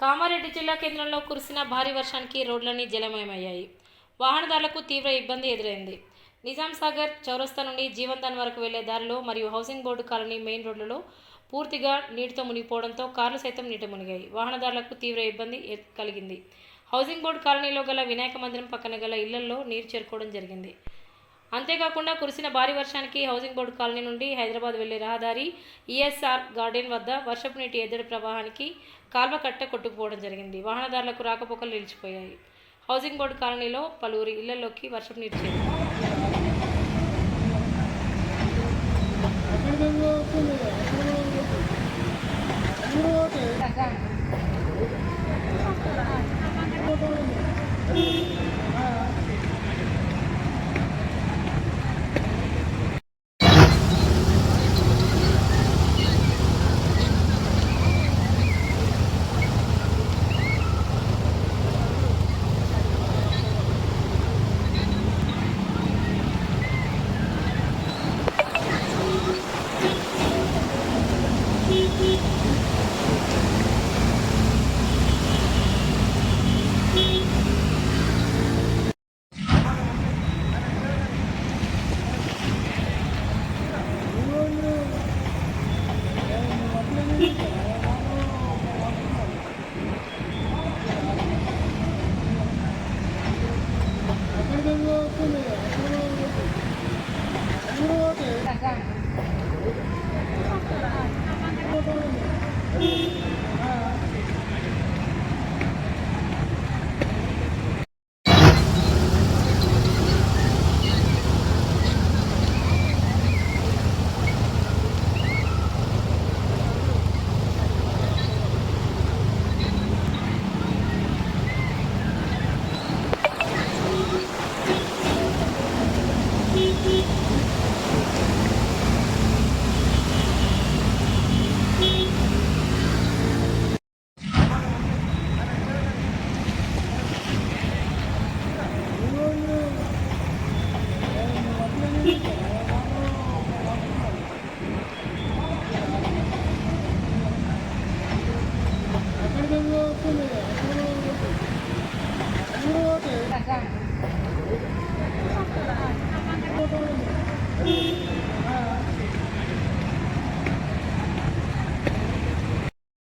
కామారెడ్డి జిల్లా కేంద్రంలో కురిసిన భారీ వర్షానికి రోడ్లన్నీ జలమయమయ్యాయి. వాహనదారులకు తీవ్ర ఇబ్బంది ఎదురైంది. నిజాం సాగర్ చౌరస్తా నుండి జీవన్దాన్ వరకు వెళ్ళే దారిలో మరియు హౌసింగ్ బోర్డు కాలనీ మెయిన్ రోడ్లలో పూర్తిగా నీటితో మునిగిపోవడంతో కార్లు సైతం నీట మునిగాయి. వాహనదారులకు తీవ్ర ఇబ్బంది కలిగింది. హౌసింగ్ బోర్డు కాలనీలో గల వినాయక మందిరం పక్కన గల ఇళ్ళలో నీరు చేరుకోవడం జరిగింది. అంతేకాకుండా కురిసిన భారీ వర్షానికి హౌసింగ్ బోర్డు కాలనీ నుండి హైదరాబాద్ వెళ్ళే రహదారి ఈఎస్ఆర్ గార్డెన్ వద్ద వర్షపు నీటి ఎద్దడి ప్రవాహానికి కాల్వ కట్ట కొట్టుకుపోవడం జరిగింది వాహనదారులకు రాకపోకలు నిలిచిపోయాయి హౌసింగ్ బోర్డు కాలనీలో పలువురి ఇళ్ళలోకి వర్షపు నీరు చేరింది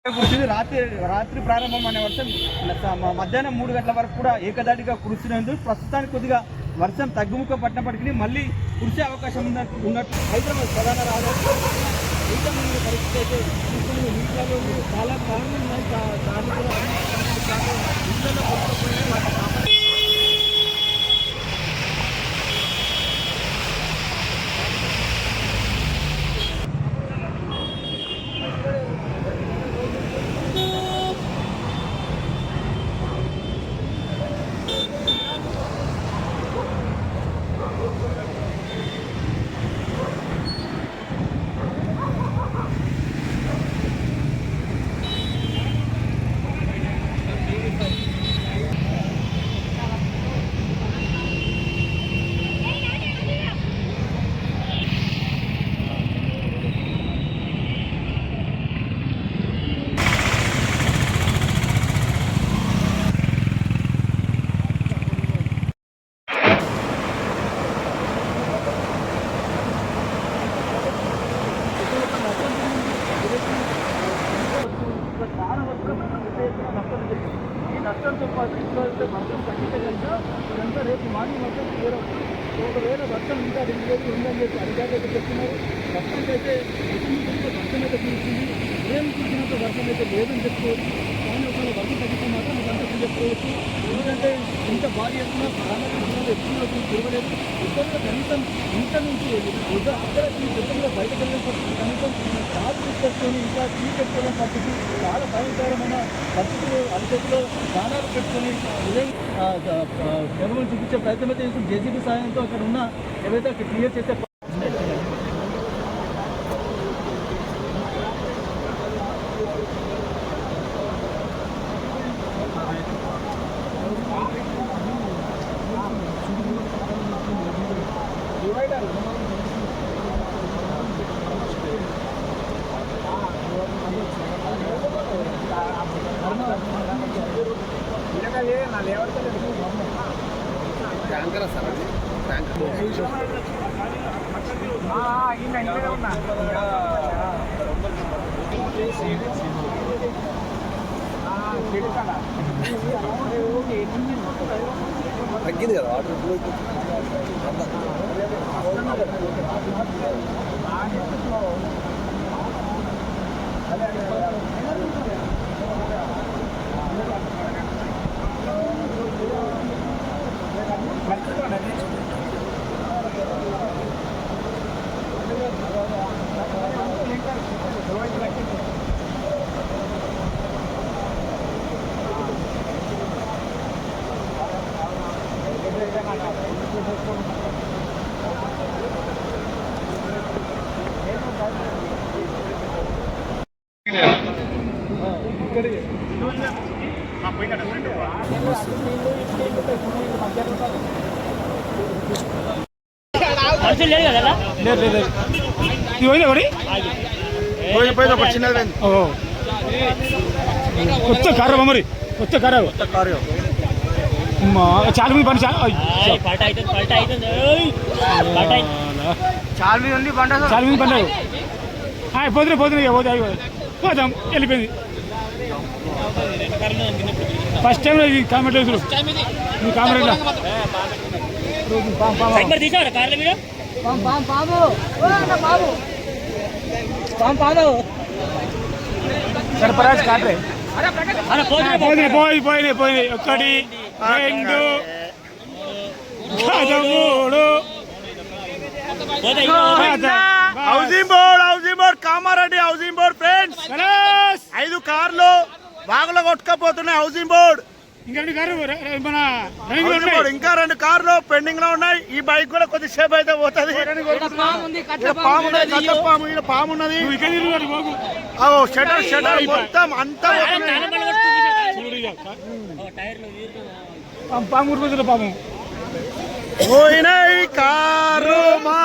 కురిసింది రాత్రి రాత్రి అనే వర్షం మధ్యాహ్నం మూడు గంటల వరకు కూడా ఏకదాటిగా కురుస్తున్నందుకు ప్రస్తుతానికి కొద్దిగా వర్షం తగ్గుముఖం పట్టినప్పటికీ మళ్ళీ కురిసే అవకాశం ఉన్నట్టు ఉన్నట్టు హైదరాబాద్ ప్రధాన రాజధాని పరిస్థితి అయితే చాలా కారణం Oh. నష్టం జరిగింది ఈ నష్టంతో పాటు ఇంట్లో అయితే వర్షం తగ్గితే కనుక ఇదంతా రేపు మార్నింగ్ మొత్తం క్లియర్ అవుతుంది ఒకవేళ వర్షం ఇంకా రెండు రోజులు ఉందని చెప్పి అధికారులు చెప్తున్నారు ప్రస్తుతానికి అయితే వర్షం అయితే కురుస్తుంది ఏం చూసినంత వర్షం అయితే లేదని చెప్పుకోవచ్చు కానీ తగ్గితే మాత్రం ఇదంతా చెప్పుకోవచ్చు. ఎందుకంటే ఇంత భారీ ఎత్తున ప్రాణాలు ఎక్కువ తిరగలేదు ఇద్దరు కనీసం ఇంత నుంచి వద్ద- అక్కడ ఈ గతంలో బయటకు వెళ్ళిన పరిస్థితి కనీసం రాజు తీసుకొని ఇంకా టీ పెట్టుకోవడం పరిస్థితి చాలా భయంకరమైన పరిస్థితులు అరిచేతిలో ప్రాణాలు పెట్టుకొని ఉదయం కేవలం చూపించే ప్రయత్నం అయితే చేసి జేసీబీ సాయంతో అక్కడ ఉన్న ఏవైతే అక్కడ క్లియర్ చేసే ట్యాంకరా సార్ అది? ట్యాంకర్. తగ్గింది కదా వాటర్ అదే కొత్త కారు మరి? కొత్త కారు కారు చాలా మీద ఉంది బండ మంది పడ్డారు పోతున్నా పోతున్నా పోతే పోతాం. వెళ్ళిపోయింది. ఫస్ట్ టైం ఇది కామెంట్ లేదు మీ కామెంట్ సర్పరాజ్ కాట్లే పోయినాయి పోయి పోయినాయి పోయినాయి. ఒకటి రెండు. కాదు, మూడు housing board housing board Kamareddy housing board friends. ఐదు కార్లు బాగులో కొట్టుకపోతున్నాయి హౌసింగ్ బోర్డ్. ఇంకా రెండు కార్లు పెండింగ్లో ఉన్నాయి. ఈ బైక్ కూడా కొద్దిసేపు అయితే పోతుంది. పాము పాము ఉన్నది షటర్ షటర్ మొత్తం అంతా పోతున్నాయి. చూడు ఇక. పాము పాము ఊరిపోతుంది పాము పోయినాయి కారు మా